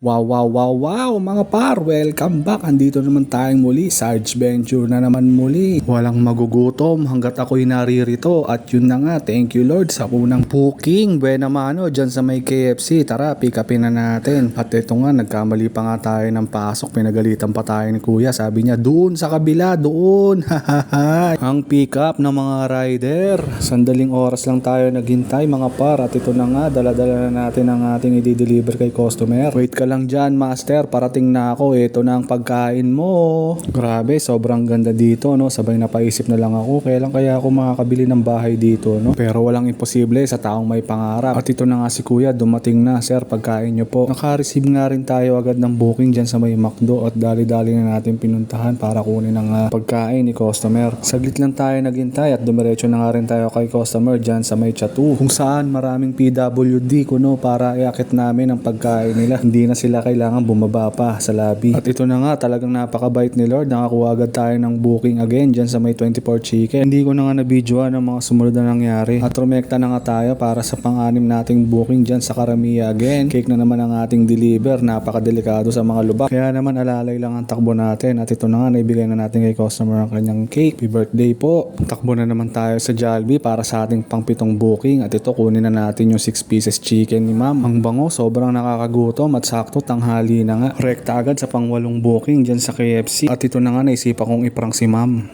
Wow, wow, wow, wow, mga par, welcome back. Andito naman tayong muli, Sarge Venture na naman muli. Walang magugutom hanggat ako'y naririto. At yun na nga, thank you Lord sa unang booking. Buena mano, dyan sa may KFC. Tara, pick upin na natin. At ito nga, nagkamali pa nga tayo ng pasok. Pinagalitan pa tayo ni Kuya. Sabi niya, doon sa kabila, doon. Ang pick up ng mga rider. Sandaling oras lang tayo naghintay mga par. At ito na nga, dala-dala na natin ang ating i-deliver kay customer. Wait ka lang dyan, master. Parating na ako. Ito na ang pagkain mo. Grabe, sobrang ganda dito, no? Sabay napaisip na lang ako, kailan kaya ako makakabili ng bahay dito, no? Pero walang imposible sa taong may pangarap. At ito na nga si kuya, dumating na. Sir, pagkain nyo po. Naka-receive nga rin tayo agad ng booking dyan sa may McDo at dali-dali na natin pinuntahan para kunin ang ah, pagkain ni customer. Saglit lang tayo naghintay at dumiretso na nga rin tayo kay customer dyan sa may Chatu kung saan maraming PWD kuno para iakit namin ang pagkain nila. Hindi na sila kailangan bumaba pa sa lobby. At ito na nga talagang napakabait ni Lord. Nakakuha agad tayo ng booking again dyan sa may 24 chicken. Hindi ko na nga nabidyoan ang mga sumunod na nangyari. At rumekta na nga tayo para sa pang-anim nating booking dyan sa Karamiya again. Cake na naman ang ating deliver. Napakadelikado sa mga lubak. Kaya naman alalay lang ang takbo natin. At ito na nga naibigay na natin kay customer ang kanyang cake. Happy birthday po. Takbo na naman tayo sa Jollibee para sa ating pangpitong booking. At ito kunin na natin yung 6 pieces chicken ni ma'am. Ang bango, sobrang nakakagutom at sakto tanghali na nga. Rekta agad sa pangwalong booking dyan sa KFC. At ito na nga naisipan kong iprang si ma'am.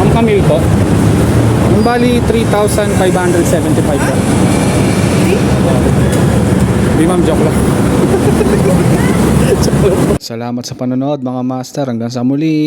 Ma'am Camille po. Ang bali 3,575 po. Di ma'am, joke lang. Salamat sa panonood mga master. Hanggang sa muli.